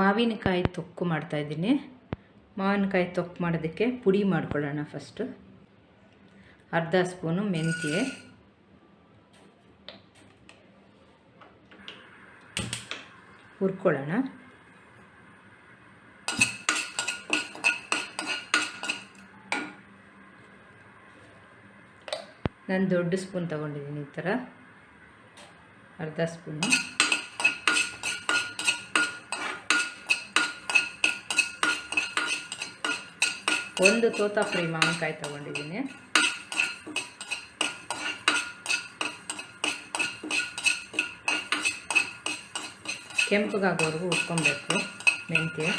ಮಾವಿನಕಾಯಿ ತೊಕ್ಕು ಮಾಡ್ತಾಯಿದ್ದೀನಿ ಮಾವಿನಕಾಯಿ ತೊಕ್ಕು ಮಾಡೋದಕ್ಕೆ ಪುಡಿ ಮಾಡ್ಕೊಳ್ಳೋಣ ಫಸ್ಟು ಅರ್ಧ ಸ್ಪೂನು ಮೆಂತ್ಯ. ಹುರ್ಕೊಳ್ಳೋಣ. ನಾನು ದೊಡ್ಡ ಸ್ಪೂನ್ ತಗೊಂಡಿದ್ದೀನಿ ಈ ಥರ ಅರ್ಧ ಸ್ಪೂನು. ಒಂದು ತೋತ ಫ್ರೀ ಮಾವಿನಕಾಯಿ ತಗೊಂಡಿದ್ದೀನಿ. ಕೆಂಪಗಾಗೋವರೆಗೂ ಉಟ್ಕೊಬೇಕು ಮೆಂತ್ಯ.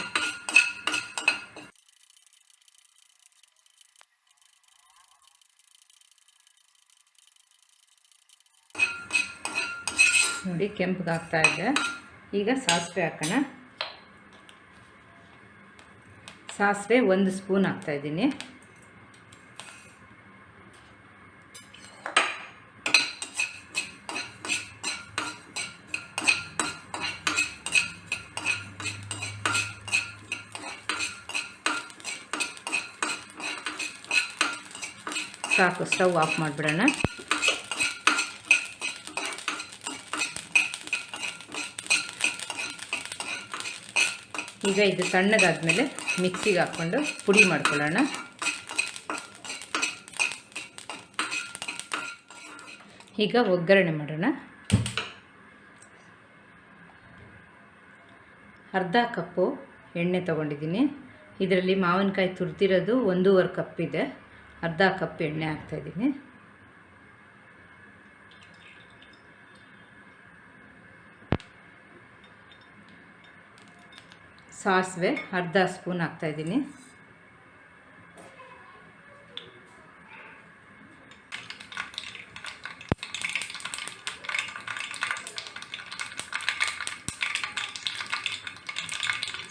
ನೋಡಿ ಕೆಂಪಗಾಗ್ತಾ ಇದೆ. ಈಗ ಸಾಸಿವೆ ಹಾಕೋಣ. ಸಾಸಿವೆ ಒಂದು ಸ್ಪೂನ್ ಹಾಕ್ತಾಯಿದ್ದೀನಿ ಸಾಕು ಸ್ಟವ್ ಆಫ್ ಮಾಡಿಬಿಡೋಣ. ಈಗ ಇದು ತಣ್ಣಗಾದ್ಮೇಲೆ ಮಿಕ್ಸಿಗೆ ಹಾಕ್ಕೊಂಡು ಪುಡಿ ಮಾಡ್ಕೊಳ್ಳೋಣ. ಈಗ ಒಗ್ಗರಣೆ ಮಾಡೋಣ. ಅರ್ಧ ಕಪ್ಪು ಎಣ್ಣೆ ತೊಗೊಂಡಿದ್ದೀನಿ. ಇದರಲ್ಲಿ ಮಾವಿನಕಾಯಿ ತುರ್ತಿರೋದು ಒಂದೂವರೆ ಕಪ್ ಇದೆ. ಅರ್ಧ ಕಪ್ ಎಣ್ಣೆ ಹಾಕ್ತಾಯಿದ್ದೀನಿ ಸಾಸಿವೆ, ಅರ್ಧ ಸ್ಪೂನ್ ಹಾಕ್ತಾಯಿದ್ದೀನಿ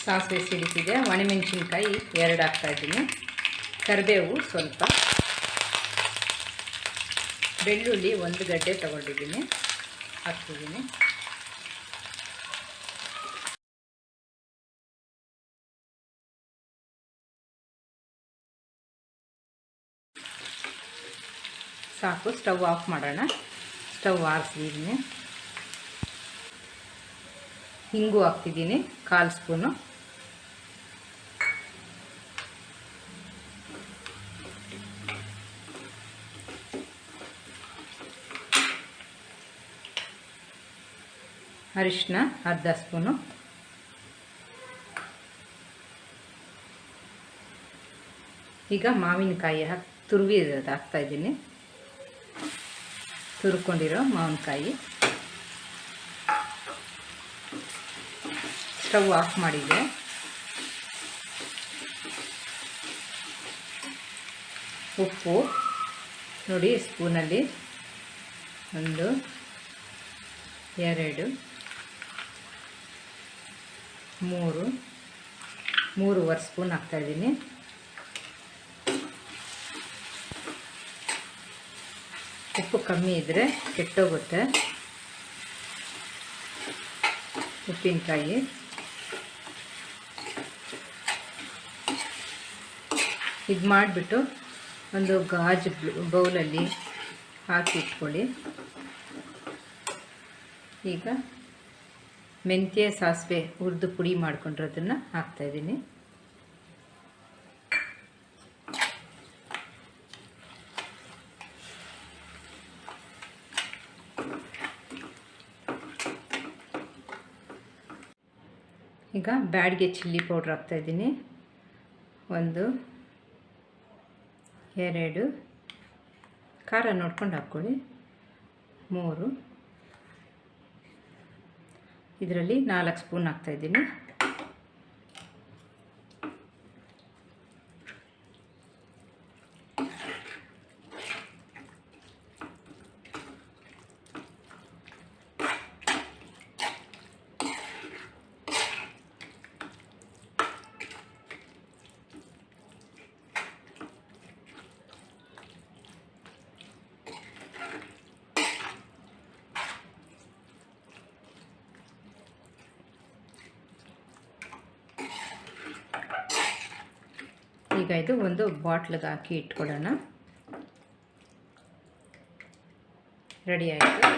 ಸಾಸಿವೆ ಸಿಡಿಸಿದೆ, ಒಣಮೆಣಸಿನ್ಕಾಯಿ ಎರಡು ಹಾಕ್ತಾಯಿದ್ದೀನಿ ಕರಿಬೇವು ಸ್ವಲ್ಪ. ಬೆಳ್ಳುಳ್ಳಿ ಒಂದು ಗಡ್ಡೆ ತಗೊಂಡಿದ್ದೀನಿ. ಹಾಕ್ತಿದ್ದೀನಿ. ಸಾಕು, ಸ್ಟವ್ ಆಫ್ ಮಾಡೋಣ. ಸ್ಟವ್ ಆರಿಸಿದ್ದೀನಿ ಹಿಂಗು ಹಾಕ್ತಿದ್ದೀನಿ ಕಾಲು ಸ್ಪೂನು. ಅರಿಶಿನ ಅರ್ಧ ಸ್ಪೂನು. ಈಗ ಮಾವಿನಕಾಯಿ ಹಾಕಿ ತುರುವಿ ಹಾಕ್ತಾಯಿದ್ದೀನಿ ತುರ್ಕೊಂಡಿರೋ ಮಾವಿನಕಾಯಿ. ಸ್ಟವ್ ಆಫ್ ಮಾಡಿದೆ. ಉಪ್ಪು. ನೋಡಿ ಸ್ಪೂನಲ್ಲಿ ಒಂದು ಎರಡು ಮೂರು ಮೂರುವರೆ ಸ್ಪೂನ್ ಹಾಕ್ತಾಯಿದ್ದೀನಿ ಉಪ್ಪು ಕಮ್ಮಿ ಇದ್ದರೆ ಕೆಟ್ಟೋಗುತ್ತೆ. ಉಪ್ಪಿನಕಾಯಿ. ಇದು ಮಾಡಿಬಿಟ್ಟು ಒಂದು ಗಾಜು ಬೌಲಲ್ಲಿ ಹಾಕಿ ಇಟ್ಕೊಳ್ಳಿ. ಈಗ ಮೆಂತ್ಯ, ಸಾಸಿವೆ ಹುರಿದು ಪುಡಿ ಮಾಡ್ಕೊಂಡಿರೋದನ್ನು ಹಾಕ್ತಾಯಿದ್ದೀನಿ ಈಗ ಬ್ಯಾಡ್ಗೆ ಚಿಲ್ಲಿ ಪೌಡ್ರ್ ಹಾಕ್ತಾಯಿದ್ದೀನಿ ಒಂದು, ಎರಡು, ಖಾರ ನೋಡ್ಕೊಂಡು ಹಾಕ್ಕೊಳ್ಳಿ. ಮೂರು, ಇದರಲ್ಲಿ ನಾಲ್ಕು ಸ್ಪೂನ್ ಹಾಕ್ತಾಯಿದ್ದೀನಿ ಈಗ ಇದು ಒಂದು ಬಾಟ್ಲಿಗೆ ಹಾಕಿ ಇಟ್ಕೊಳ್ಳೋಣ. ರೆಡಿ ಆಯಿತು.